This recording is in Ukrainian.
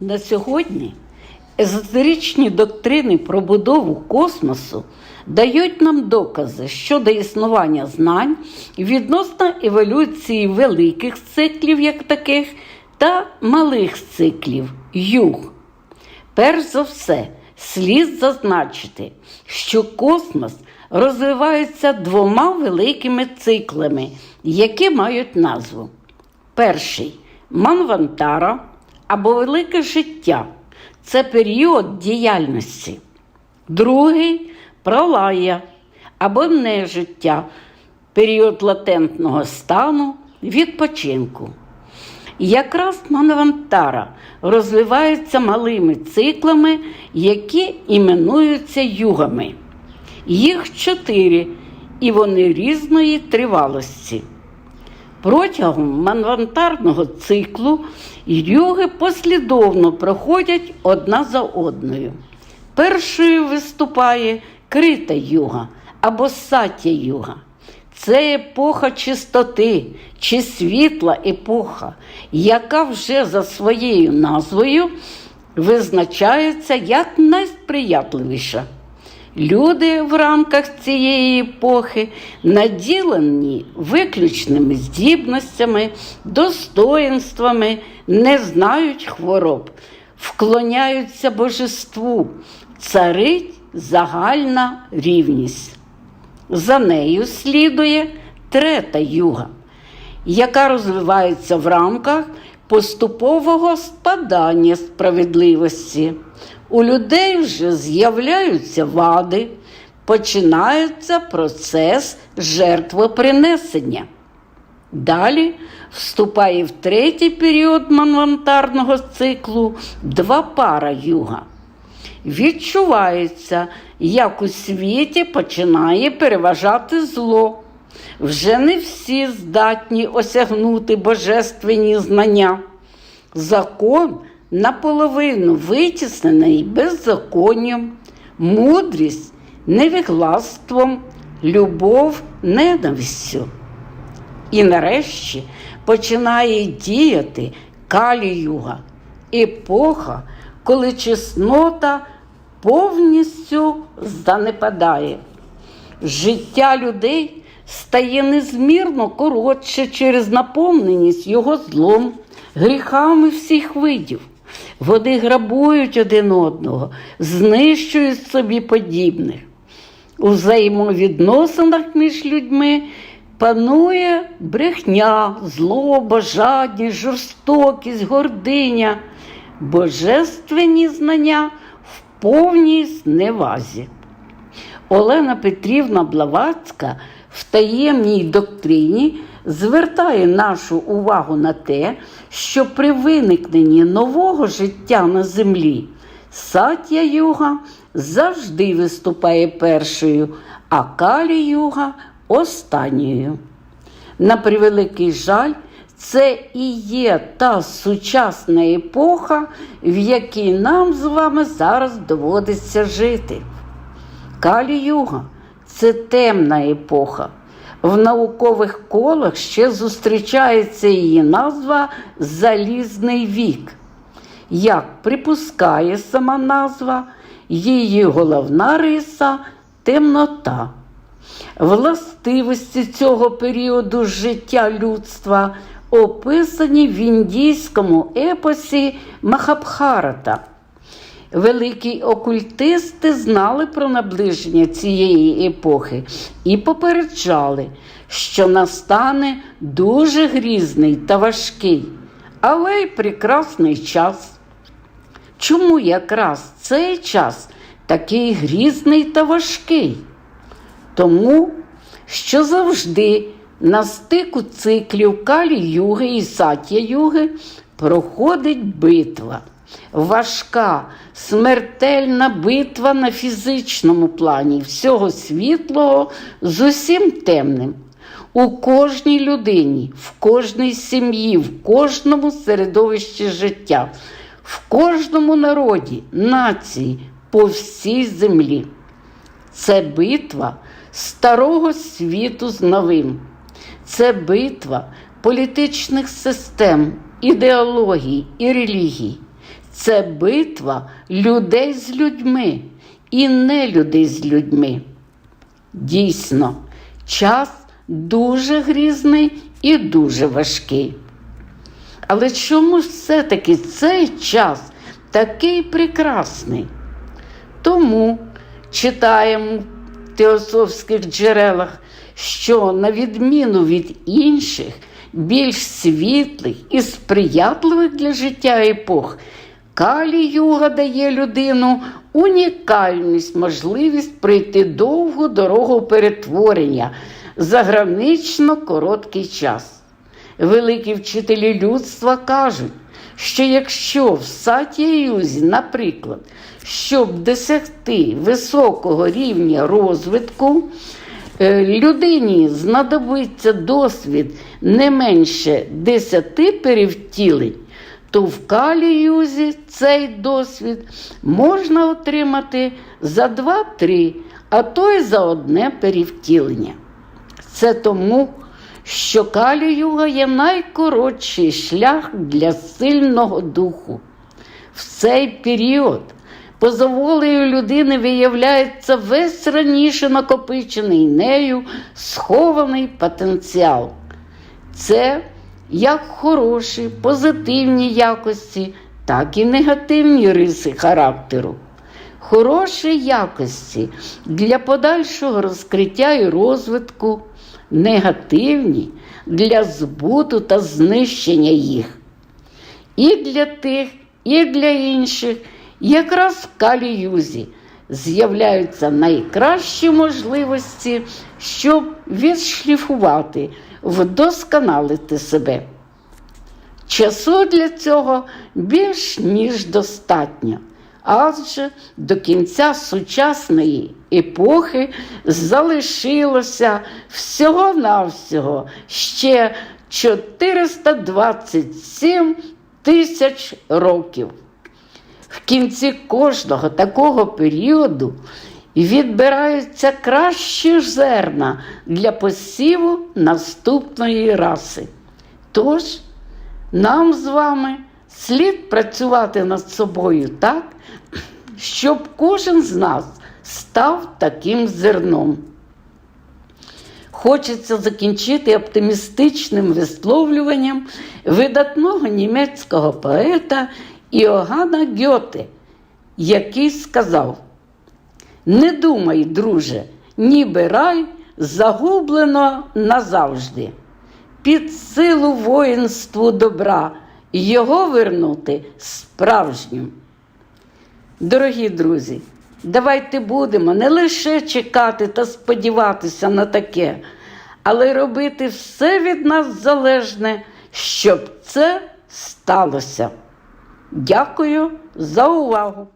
На сьогодні езотеричні доктрини про будову космосу дають нам докази щодо існування знань відносно еволюції великих циклів, як таких, та малих циклів юг. Перш за все, слід зазначити, що космос розвивається двома великими циклами, які мають назву. Перший манвантара або велике життя це період діяльності. Другий пролая або нежиття, період латентного стану відпочинку. Якраз манвантара розвивається малими циклами, які іменуються югами. Їх чотири, і вони різної тривалості. Протягом манвантарного циклу юги послідовно проходять одна за одною. Першою виступає крита юга або саття юга. Це епоха чистоти чи світла епоха, яка вже за своєю назвою визначається як найсприятливіша. Люди в рамках цієї епохи наділені виключними здібностями, достоїнствами, не знають хвороб, вклоняються божеству, царить загальна рівність. За нею слідує трета юга, яка розвивається в рамках поступового спадання справедливості. У людей вже з'являються вади, починається процес жертвопринесення. Далі вступає в третій період манвантарного циклу два пара юга. Відчувається, як у світі починає переважати зло. Вже не всі здатні осягнути божественні знання. Закон наполовину витіснений беззаконням, мудрість невіглаством, любов ненавистю. І нарешті починає діяти калі-юга, епоха, коли чеснота повністю занепадає. Життя людей стає незмірно коротше через наповненість його злом, гріхами всіх видів. Вони грабують один одного, знищують собі подібних. У взаємовідносинах між людьми панує брехня, злоба, жадність, жорстокість, гординя, божественні знання в повній зневазі. Олена Петрівна Блаватська в таємній доктрині звертає нашу увагу на те, що при виникненні нового життя на землі сатя юга завжди виступає першою, а калі юга останньою. На превеликий жаль, це і є та сучасна епоха, в якій нам з вами зараз доводиться жити. Калі-юга це темна епоха. В наукових колах ще зустрічається її назва Залізний вік. Як припускає сама назва, її головна риса темнота. Властивості цього періоду життя людства описані в індійському епосі Махабхарата. Великі окультисти знали про наближення цієї епохи і попереджали, що настане дуже грізний та важкий, але й прекрасний час. Чому якраз цей час такий грізний та важкий? Тому, що завжди на стику циклів калі-юги і сатя-юги проходить битва. Важка, смертельна битва на фізичному плані всього світлого з усім темним. У кожній людині, в кожній сім'ї, в кожному середовищі життя, в кожному народі, нації, по всій землі. Це битва старого світу з новим. Це битва політичних систем, ідеологій і релігій. Це битва людей з людьми і не людей з людьми. Дійсно, час дуже грізний і дуже важкий. Але чому все-таки цей час такий прекрасний? Тому читаємо в теософських джерелах, що на відміну від інших, більш світлих і сприятливих для життя епох, Калі Юга дає людину унікальність, можливість пройти довгу дорогу перетворення за гранично короткий час. Великі вчителі людства кажуть, що якщо в саті Юзі, наприклад, щоб досягти високого рівня розвитку, е, людині знадобиться досвід не менше 10 перевтілень, то в каліюзі цей досвід можна отримати за 2-3, а то й за одне перевтілення. Це тому, що каліюга є найкоротший шлях для сильного духу. В цей період поза волею людини виявляється весь раніше накопичений нею схований потенціал. Це як хороші, позитивні якості, так і негативні риси характеру. Хороші якості для подальшого розкриття і розвитку, негативні для збуту та знищення їх. І для тих, і для інших, якраз в каліюзі з'являються найкращі можливості, щоб відшліфувати, вдосконалити себе. Часу для цього більш ніж достатньо, адже до кінця сучасної епохи залишилося всього-навсього ще 427 тисяч років. В кінці кожного такого періоду відбираються кращі зерна для посіву наступної раси. Тож, нам з вами слід працювати над собою так, щоб кожен з нас став таким зерном. Хочеться закінчити оптимістичним висловлюванням видатного німецького поета Іоганна Гьоте, який сказав: Не думай, друже, ніби рай загублено назавжди. Під силу воїнству добра його вернути справжнім. Дорогі друзі, давайте будемо не лише чекати та сподіватися на таке, але робити все від нас залежне, щоб це сталося. Дякую за увагу!